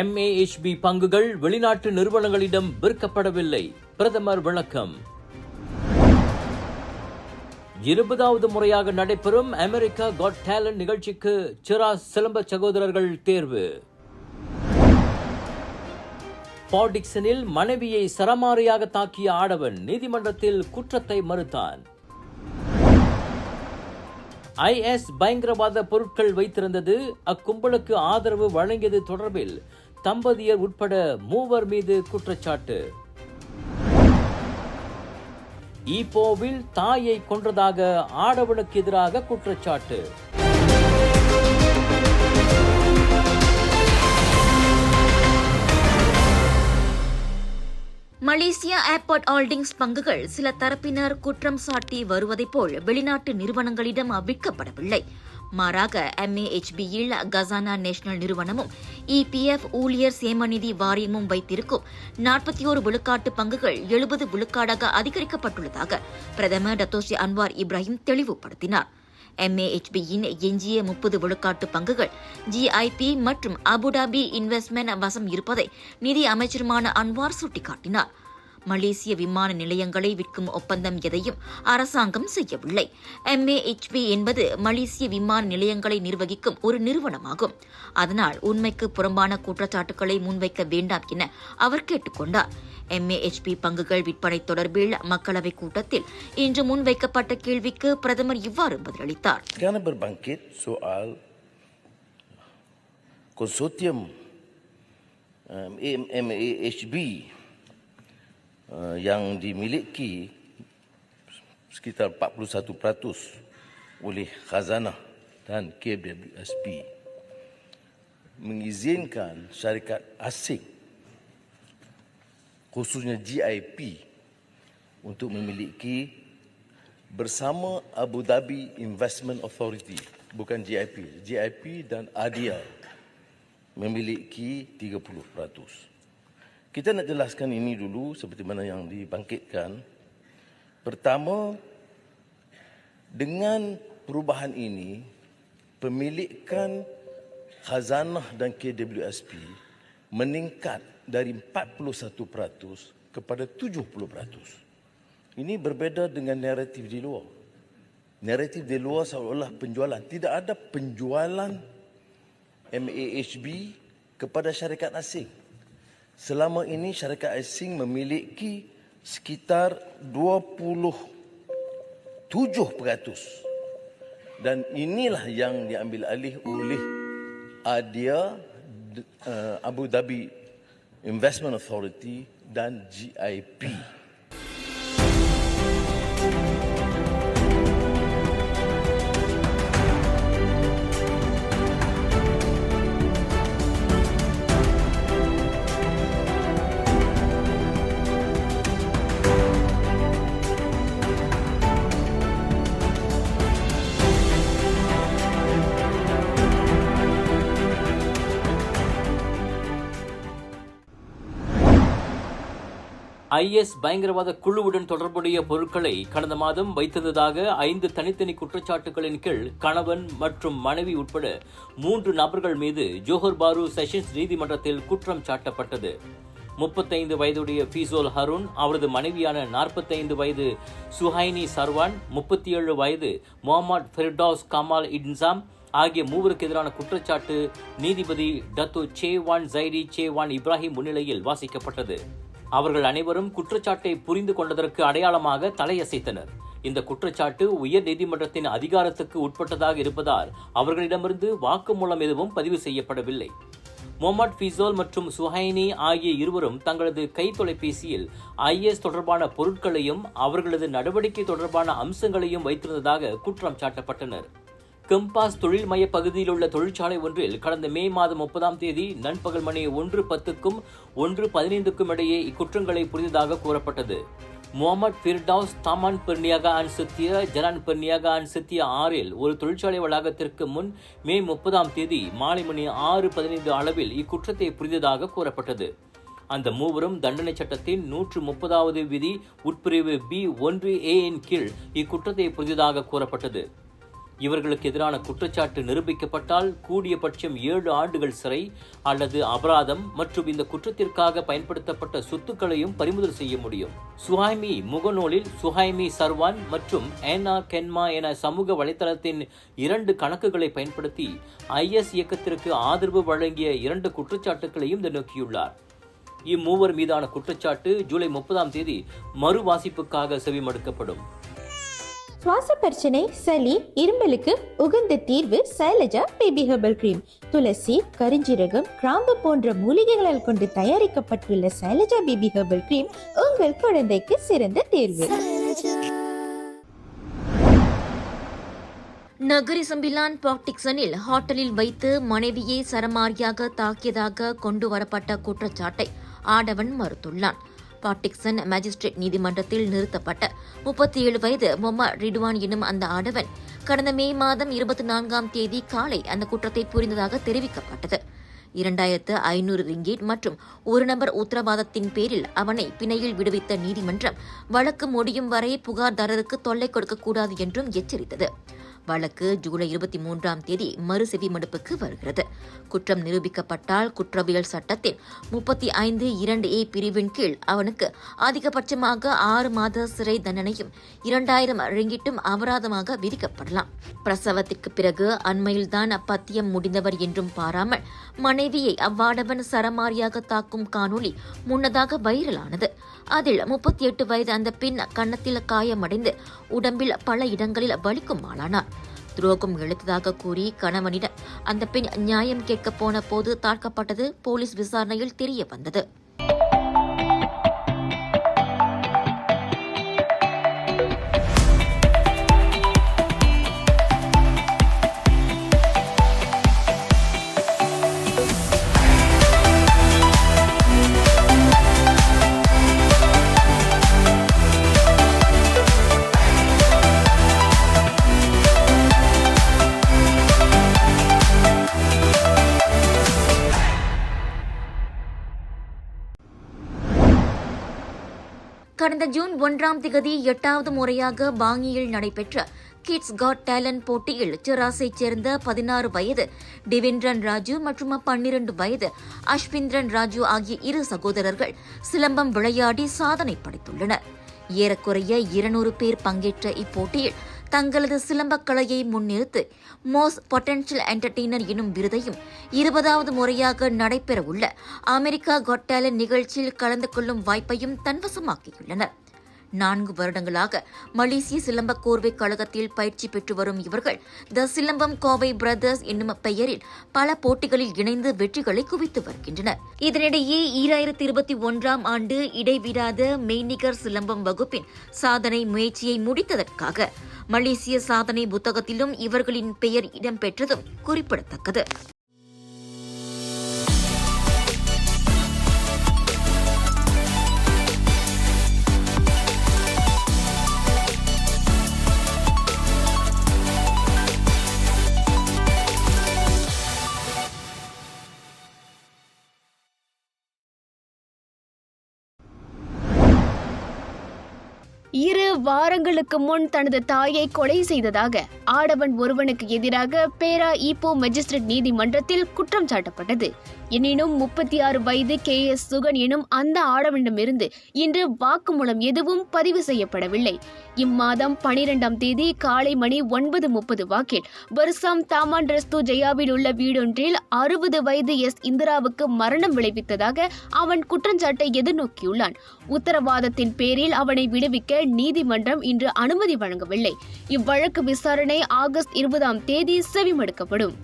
MAHB பங்குகள் வெளிநாட்டு நிறுவனங்களிடம் விற்கப்படவில்லை. பிரதமர் விளக்கம். இருபதாவது முறையாக நடைபெறும் அமெரிக்கா காட் டேலண்ட் நிகழ்ச்சிக்கு சிரா சிலம்ப சகோதரர்கள் தேர்வு. பாடிக்சனில் மனைவியை சரமாரியாக தாக்கிய ஆடவன் நீதிமன்றத்தில் குற்றத்தை மறுத்தான். ஐஎஸ் பயங்கரவாத பொருட்கள் வைத்திருந்தது. அக்கும்பலுக்கு ஆதரவு வழங்கியது தொடர்பில் தம்பதியர் உட்பட மூவர் மீது குற்றச்சாட்டு. ஈப்போவில் தாயை கொன்றதாக ஆடவனுக்கு எதிராக குற்றச்சாட்டு. மலேசியா ஏர்போர்ட் ஹோல்டிங்ஸ் பங்குகள் சில தரப்பினர் குற்றம் சாட்டி வருவதைப் போல் வெளிநாட்டு நிறுவனங்களிடம் விற்கப்படவில்லை மாறாக எம்ஏஹெச்பியில் கசானா நேஷனல் நிறுவனமும் இபிஎஃப் ஊழியர் சேமநிதி வாரியமும் வைத்திருக்கும் நாற்பத்தி ஒரு விழுக்காட்டு பங்குகள் எழுபது விழுக்காடாக அதிகரிக்கப்பட்டுள்ளதாக பிரதமர் டத்தோஸ்ரீ அன்வார் இப்ராஹிம் தெளிவுபடுத்தினார். எம்ஏஹெச்பியின் எஞ்சிய முப்பது விழுக்காட்டு பங்குகள் ஜிஐபி மற்றும் அபுதாபி இன்வெஸ்ட்மெண்ட் வசம் இருப்பதை நிதி அமைச்சருமான அன்வார் சுட்டிக்காட்டினார். மலேசிய விமான நிலையங்களை விற்கும் ஒப்பந்தம் எதையும் அரசாங்கம் செய்யவில்லை. எம்ஏஹெச்பி என்பது மலேசிய விமான நிலையங்களை நிர்வகிக்கும் ஒரு நிறுவனமாகும். அதனால் உண்மைக்கு புறம்பான குற்றச்சாட்டுகளை முன்வைக்க வேண்டாம் என அவர் கேட்டுக்கொண்டார். எம்ஏஹெச்பி பங்குகள் விற்பனை தொடர்பில் மக்களவைக் கூட்டத்தில் இன்று முன்வைக்கப்பட்ட கேள்விக்கு பிரதமர் இவ்வாறு பதிலளித்தார். Konsortium eh, um, MAHB uh, yang dimiliki sekitar 41% oleh Khazanah dan KWSP mengizinkan syarikat asing khususnya GIP untuk memiliki bersama Abu Dhabi Investment Authority bukan GIP GIP dan ADIA memiliki 30%. Kita nak jelaskan ini dulu seperti mana yang dibangkitkan. Pertama dengan perubahan ini pemilikan khazanah dan KWSP meningkat dari 41% kepada 70%. Ini berbeza dengan naratif di luar. Naratif di luar seolah-olah penjualan. Tidak ada penjualan MAHB kepada syarikat asing. Selama ini syarikat asing memiliki sekitar 27%. Dan inilah yang diambil alih oleh ADIA, uh, Abu Dhabi Investment Authority dan GIP. IS பயங்கரவாத குழுவுடன் தொடர்புடைய பொருட்களை கடந்த மாதம் வைத்திருந்ததாக ஐந்து தனித்தனி குற்றச்சாட்டுகளின் கீழ் கணவன் மற்றும் மனைவி உட்பட மூன்று நபர்கள் மீது ஜோஹர் பாரு செஷன்ஸ் நீதிமன்றத்தில் குற்றம் சாட்டப்பட்டது. முப்பத்தைந்து வயதுடைய ஃபீசோல் ஹருண் அவரது மனைவியான நாற்பத்தைந்து வயது சுஹைனி சர்வான் முப்பத்தி ஏழு வயது முகமது ஃபெர்டாஸ் கமால் இன்சாம் ஆகிய மூவருக்கு எதிரான குற்றச்சாட்டு நீதிபதி டத்து சேவான் ஜைடி சேவான் இப்ராஹிம் முன்னிலையில் வாசிக்கப்பட்டது. அவர்கள் அனைவரும் குற்றச்சாட்டை புரிந்து கொண்டதற்கு அடையாளமாக தலையசைத்தனர். இந்த குற்றச்சாட்டு உயர் நீதிமன்றத்தின் அதிகாரத்துக்கு உட்பட்டதாக இருப்பதால் அவர்களிடமிருந்து வாக்குமூலம் எதுவும் பதிவு செய்யப்படவில்லை. முகமது ஃபிசோல் மற்றும் சுஹைனி ஆகிய இருவரும் தங்களது கை தொலைபேசியில் ஐஎஸ் தொடர்பான பொருட்களையும் அவர்களது நடவடிக்கை தொடர்பான அம்சங்களையும் வைத்திருந்ததாக குற்றம் சாட்டப்பட்டனர். கெம்பாஸ் தொழில் மைய பகுதியில் உள்ள தொழிற்சாலை ஒன்றில் கடந்த மே மாதம் முப்பதாம் தேதி நண்பகல் மணி ஒன்று பத்துக்கும் ஒன்று பதினைந்துக்கும் இடையே இக்குற்றங்களை புரிந்ததாக கூறப்பட்டது. முகமது ஃபிர்டவுஸ் தாமான் பெர்னியாக அண்ட் சித்திய ஜலான் பெர்னியாக அண்ட் சித்திய ஆறில் ஒரு தொழிற்சாலை வளாகத்திற்கு முன் மே முப்பதாம் தேதி மாலை மணி ஆறு பதினைந்து அளவில் இக்குற்றத்தை புரிந்ததாக கூறப்பட்டது. அந்த மூவரும் தண்டனை சட்டத்தின் நூற்று முப்பதாவது விதி உட்பிரிவு பி ஒன்று ஏ இன் கீழ் இக்குற்றத்தை புரிந்ததாக கூறப்பட்டது. இவர்களுக்கு எதிரான குற்றச்சாட்டு நிரூபிக்கப்பட்டால் கூடியபட்சம் ஏழு ஆண்டுகள் சிறை அல்லது அபராதம் மற்றும் இந்த குற்றத்திற்காக பயன்படுத்தப்பட்ட சொத்துக்களையும் பறிமுதல் செய்ய முடியும். சுஹைமி முகநூலில் சுஹைமி சர்வான் மற்றும் ஏனா கென்மா என சமூக வலைதளத்தின் இரண்டு கணக்குகளை பயன்படுத்தி ஐஎஸ் இயக்கத்திற்கு ஆதரவு வழங்கிய இரண்டு குற்றச்சாட்டுகளையும் நோக்கியுள்ளார் இம்மூவர் மீதான குற்றச்சாட்டு ஜூலை முப்பதாம் தேதி மறுவாசிப்புக்காக செவிமடுக்கப்படும். சுவாச பிரச்சனை சளி இருமலுக்கு உகந்த தீர்வு சைலஜா பேபி ஹெர்பல் கிரீம். துளசி கரிஞ்சீரகம் கிராம்பு போன்ற மூலிகைகளால் கொண்டு தயாரிக்கப்பட்டுள்ள சைலஜா பேபி ஹெர்பல் கிரீம் உங்கள் குழந்தைக்கு சிறந்த தேர்வு. நகரி சம்பிலான் பாக்டிக்சனில் ஹோட்டலில் வைத்து மனைவியை சரமாரியாக தாக்கியதாக கொண்டு வரப்பட்ட குற்றச்சாட்டை ஆடவன் மறுத்துள்ளான். பாட்டிக்சன் மேஜிஸ்ட்ரேட் நீதிமன்றத்தில் நிறுத்தப்பட்ட முப்பத்தி ஏழு வயது மொமா ரிடுவான் எனும் அந்த ஆடவன் கடந்த மே மாதம் இருபத்தி நான்காம் தேதி காலை அந்த குற்றத்தை புரிந்ததாக தெரிவிக்கப்பட்டது. இரண்டாயிரத்து ஐநூறு ரிங்கேட் மற்றும் ஒரு நபர் உத்தரவாதத்தின் பேரில் அவனை பிணையில் விடுவித்த நீதிமன்றம் வழக்கு முடியும் வரை புகார்தாரருக்கு தொல்லை கொடுக்கக்கூடாது என்றும் எச்சரித்தது. வழக்கு ஜூலை இருபத்தி மூன்றாம் தேதி மறு செவிமடுப்புக்கு வருகிறது. குற்றம் நிரூபிக்கப்பட்டால் குற்றவியல் சட்டத்தின் முப்பத்தி ஐந்து இரண்டு ஏ பிரிவின் கீழ் அவனுக்கு அதிகபட்சமாக ஆறு மாத சிறை தண்டனையும் இரண்டாயிரம் ரிங்கிட்டும் அபராதமாக விதிக்கப்படலாம். பிரசவத்திற்கு பிறகு அண்மையில்தான் அப்பத்தியம் முடிந்தவர் என்றும் பாராமல் மனைவியை அவ்வாடவன் சரமாரியாக தாக்கும் காணொளி முன்னதாக வைரலானது. அதில் முப்பத்தி எட்டு வயது அந்த பெண் கன்னத்தில் காயமடைந்து உடம்பில் பல இடங்களில் வலிக்கும் ஆளானார் துரோகம் இழுத்ததாக கூறி கணவனிடம் அந்த பெண் நியாயம் கேட்க போன போது தாக்கப்பட்டது போலீஸ் விசாரணையில் தெரிய வந்தது. கடந்த ஜூன் ஒன்றாம் திகதி எட்டாவது முறையாக பாங்கியில் நடைபெற்ற கிட்ஸ் காட் டேலண்ட் போட்டியில் சிராஸைச் சேர்ந்த பதினாறு வயது டிவின்ரன் ராஜு மற்றும் பன்னிரண்டு வயது அஷ்விந்திரன் ராஜு ஆகிய இரு சகோதரர்கள் சிலம்பம் விளையாடி சாதனை படைத்துள்ளனர். ஏறக்குறைய இருநூறு பேர் பங்கேற்ற இப்போட்டியில் தங்களது சிலம்பக் கலையை முன்னிறுத்து மோஸ்ட் பொட்டன்ஷியல் என்டர்டெய்னர் எனும் விருதையும் இருபதாவது முறையாக நடைபெறவுள்ள அமெரிக்கா காட் நிகழ்ச்சியில் கலந்து கொள்ளும் வாய்ப்பையும் தன்வசமாக்கியுள்ளனர். நான்கு வருடங்களாக மலேசிய சிலம்ப கோர்வை கழகத்தில் பயிற்சி பெற்று வரும் இவர்கள் த சிலம்பம் கோவை பிரதர்ஸ் என்னும் பெயரில் பல போட்டிகளில் இணைந்து வெற்றிகளை குவித்து வருகின்றனர். இதனிடையே ஈராயிரத்தி இருபத்தி ஒன்றாம் ஆண்டு இடைவிடாத மெய்நிகர் சிலம்பம் வகுப்பின் சாதனை முயற்சியை முடித்ததற்காக மலேசிய சாதனை புத்தகத்திலும் இவர்களின் பெயர் இடம்பெற்றதும் குறிப்பிடத்தக்கது. இரு வாரங்களுக்கு முன் தனது தாயை கொலை செய்ததாக ஆடவன் ஒருவனுக்கு எதிராக பேரா ஈப்போ மெஜிஸ்ட்ரேட் நீதிமன்றத்தில் குற்றம் சாட்டப்பட்டது. எனினும் முப்பத்தி ஆறு வயது கே எஸ் சுகன் எனும் அந்த ஆடவனிடமிருந்து இன்று வாக்குமூலம் எதுவும் பதிவு செய்யப்படவில்லை. இம்மாதம் பனிரெண்டாம் தேதி காலை மணி ஒன்பது முப்பது வாக்கில் வருஷம் தாமான் ரஸ்து ஜெயாவில் உள்ள வீடொன்றில் அறுபது வயது எஸ் இந்திராவுக்கு மரணம் விளைவித்ததாக அவன் குற்றஞ்சாட்டை எதிர்நோக்கியுள்ளான். உத்தரவாதத்தின் பேரில் அவனை விடுவிக்க நீதி நீதிமன்றம் இன்று அனுமதி வழங்கவில்லை. இவ்வழக்கு விசாரணை ஆகஸ்ட் இருபதாம் தேதி செவிமடுக்கப்படும்.